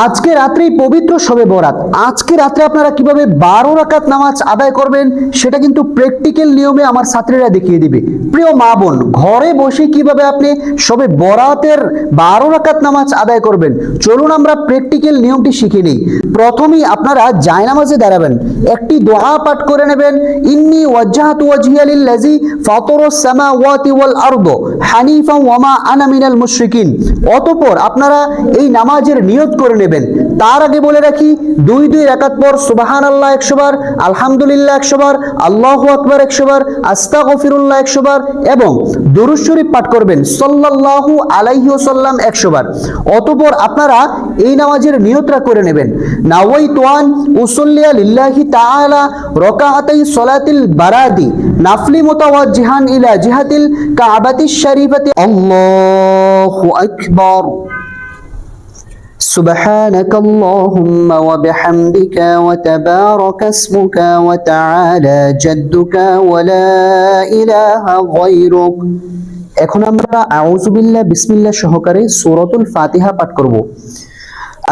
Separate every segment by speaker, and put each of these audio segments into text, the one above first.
Speaker 1: আজকে রাত্রেই পবিত্র শবে বরাত। আজকে রাত্রে আপনারা কীভাবে বারো রাকাত নামাজ আদায় করবেন, সেটা কিন্তু প্র্যাকটিক্যাল নিয়মে আমার ছাত্রীরা দেখিয়ে দিবে। প্রিয় মা বোন, ঘরে বসে কীভাবে আপনি শবে বরাতের বারো রাকাত নামাজ আদায় করবেন? চলুন আমরা প্র্যাকটিক্যাল নিয়মটি শিখে নিই। প্রথমেই আপনারা জায়নামাজে দাঁড়াবেন। একটি দোয়া পাঠ করে নেবেন, ইন্নি ওয়াজ্জাহাতু ওয়াজহিয়া লিল্লাযী ফাতারাস সামাওয়াতি ওয়াল আরদ হানিফা ওয়ামা আনা মিনাল মুশরিকিন। অতঃপর আপনারা এই নামাজের নিয়ত করে নেবেন। তার আগে বলে রাখি, দুই দুই রাকাত পর সুবাহান আল্লাহ একশো বার, আলহামদুলিল্লাহ একশো বার, আল্লাহু আকবার একশো বার, আস্তাগফিরুল্লাহ একশো বার এবং দুরুদ শরীফ পাঠ করবেন, সাল্লাল্লাহু আলাইহি ওয়াসাল্লাম একশো বার। অতঃপর আপনারা এই নামাজের নিয়তরা করে নেবেন। নাওয়াই তোয়ান উসল্লিয়া লিল্লাহি তাআলা রকাআতাই সলাতিল বারাদি, নাফলি মুতাওয়াজ্জিহান ইলা জিহাতিল কাবাতিশ শরীফাতি। আল্লাহু আকবার। سبحانك اللهم وبحمدك وتبارك اسمك وتعالى جدك ولا إله غيرك এখন আমরা আউযুবিল্লাহ বিসমিল্লাহ সহকারে সূরাতুল ফাতিহা পাঠ করব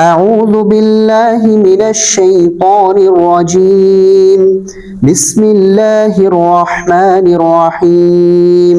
Speaker 1: أعوذ بالله من الشيطان الرجيم بسم الله الرحمن الرحيم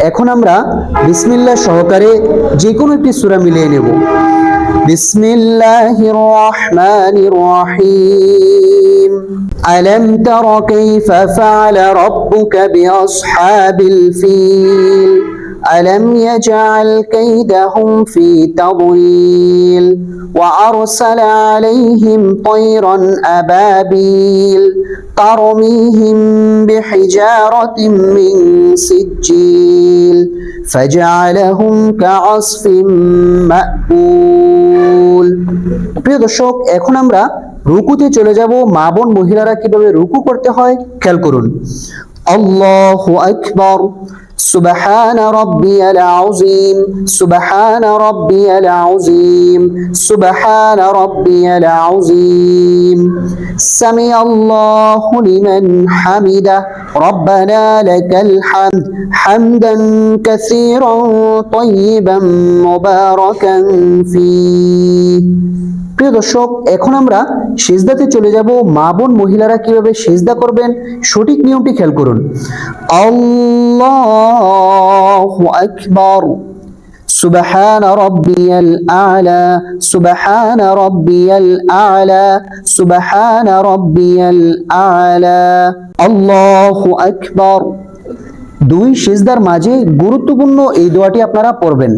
Speaker 1: এখন আমরা বিসমিল্লাহ সহকারে যে কোনো একটি সূরা মিলিয়ে নেব বিসমিল্লাহির রহমানির রহিম ألم تر كيف فعل ربك بأصحاب الفيل ألم يجعل كيدهم في تضليل وأرسل عليهم طيرا أبابيل ترميهم بحجارة من سجيل فجعلهم كعصف مأكول প্রিয় দর্শক এখন আমরা রুকুতে চলে যাব মা বোন মহিলারা কিভাবে রুকু করতে হয় খেয়াল করুন আল্লাহু আকবার سبحان ربي العظيم سبحان ربي العظيم سبحان ربي العظيم سمع الله لمن حمده ربنا لك الحمد حمدا كثيرا طيبا مباركا فيه প্রিয় দর্শক এখন আমরা সেজদাতে চলে যাব মা বোন মহিলারা কিভাবে সেজদা করবেন সঠিক নিয়মটি খেয়াল করুন আল্লাহু আকবার سبحان ربي الأعلى سبحان ربي الأعلى سبحان ربي الأعلى الله أكبر দুই সিজদার মাঝে গুরুত্বপূর্ণ এই দোয়াটি আপনারা পড়বেন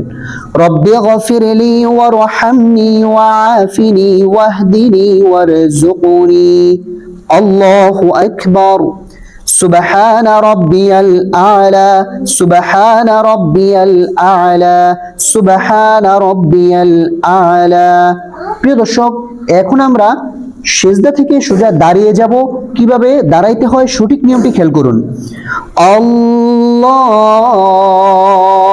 Speaker 1: রব্বি গফিরলি ওয়ারহামনি ওয়াআফিনি ওয়াহদিনি ওয়ারজুকনি আল্লাহু আকবার سبحان ربي الأعلى سبحان ربي الأعلى سبحان ربي الأعلى প্রিয় দর্শক এখন আমরা সেজদা থেকে সোজা দাঁড়িয়ে যাব কিভাবে দাঁড়াইতে হয় সঠিক নিয়মটি খেয়াল করুন আল্লাহু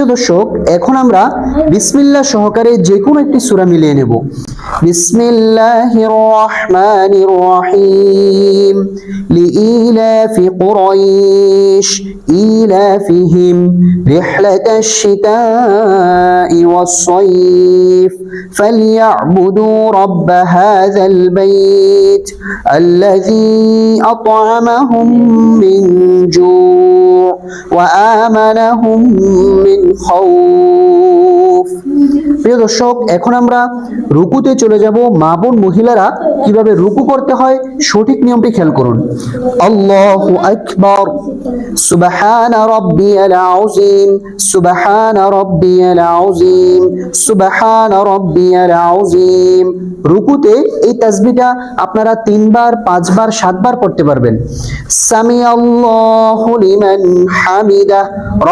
Speaker 1: প্রিয় দর্শক এখন আমরা বিসমিল্লাহ সহকারে যে কোনো একটি সূরা মিলিয়ে নেব বিসমিল্লাহির রহমানির রহিম লিইলাফি কুরাইশ ইলাফিহিম রিহলাতাশ শিতাই ওয়াস-সাইফ فليعبدوا رب هذا البيت الذي أطعمهم من جوع وآمنهم من خوف প্রিয় দর্শক, এখন আমরা রুকুতে চলে যাব। মা বোন মহিলারা কীভাবে রুকু করতে হয় সঠিক নিয়মটি খেয়াল করুন। আল্লাহু আকবার। সুবহান রাব্বিয়াল আযীম। সুবহান রাব্বিয়াল আযীম। সুবহান রাব্বিয়াল আযীম। রুকুতে এই তাসবিহটা আপনারা তিনবার, পাঁচবার, সাতবার করতে পারবেন। সামি আল্লাহু লিমান হামিদা।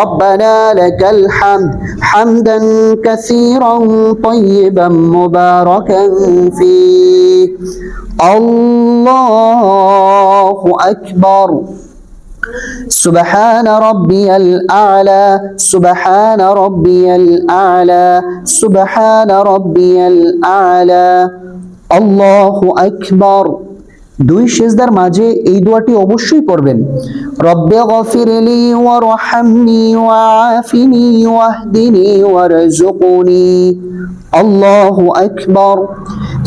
Speaker 1: রব্বানা লাকাল হামদ। হামদান كثيرا طيبا مباركا فيه. الله أكبر. سبحان ربي الأعلى سبحان ربي الأعلى سبحان ربي الأعلى. الله أكبر. দুই সেজদার মাঝে এই দোয়াটি অবশ্যই পড়বেন রব্বে গফিরলি ওয়ারহামনি ওয়াআফিনি ওয়াহদিনি ওয়ারজুকনি আল্লাহু আকবার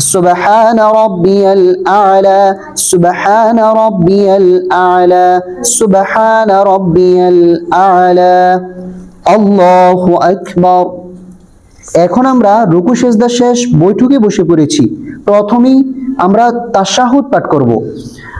Speaker 1: سبحان ربي الأعلى سبحان ربي الأعلى سبحان ربي الأعلى الله أكبر এখন আমরা রুকু সেজদা শেষ বৈঠকে বসে পড়েছি প্রথমেই আমরা তাশাহুদ পাঠ করব।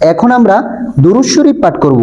Speaker 1: এখন আমরা দুরুশ্বরী পাঠ করব।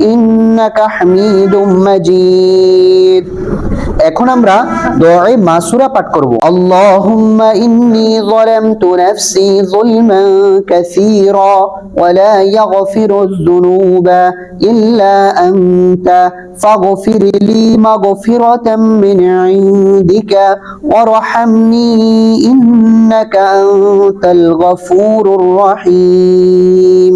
Speaker 1: إنك حميد مجيد এখন আমরা দোয়ায়ে মাসুরা পাঠ করব আল্লাহুম্মা ইন্নী যালামতু নাফসি যুলমান কাসীরা ওয়া লা ইয়াগফিরু যুনুবা ইল্লা আনতা ফাগফির লি মাগফিরাতাম মিন ইনদিকা ওয়ারহামনি ইন্নাকা আনতাল গফুরুর রহিম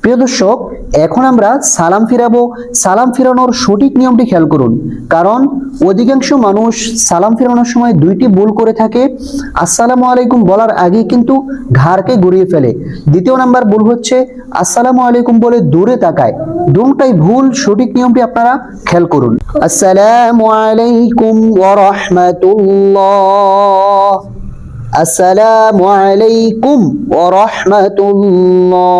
Speaker 1: প্রিয় দর্শক এখন আমরা সালাম ফিরাবো, সালাম ফিরানোর সঠিক নিয়মটি খেয়াল করুন। কারণ অধিকাংশ মানুষ সালাম ফিরানোর সময় দুইটি ভুল করে থাকে। আসসালামু আলাইকুম বলার আগে কিন্তু ঘাড়কে গড়িয়ে ফেলে। দ্বিতীয় নাম্বার ভুল হচ্ছে, আসসালামু আলাইকুম বলে দূরে তাকায়। দুটাই ভুল, সঠিক নিয়মটি আপনারা খেয়াল করুন। আসসালামু আলাইকুম ওয়া রাহমাতুল্লাহ। আসসালামু আলাইকুম ওয়া রাহমাতুল্লাহ।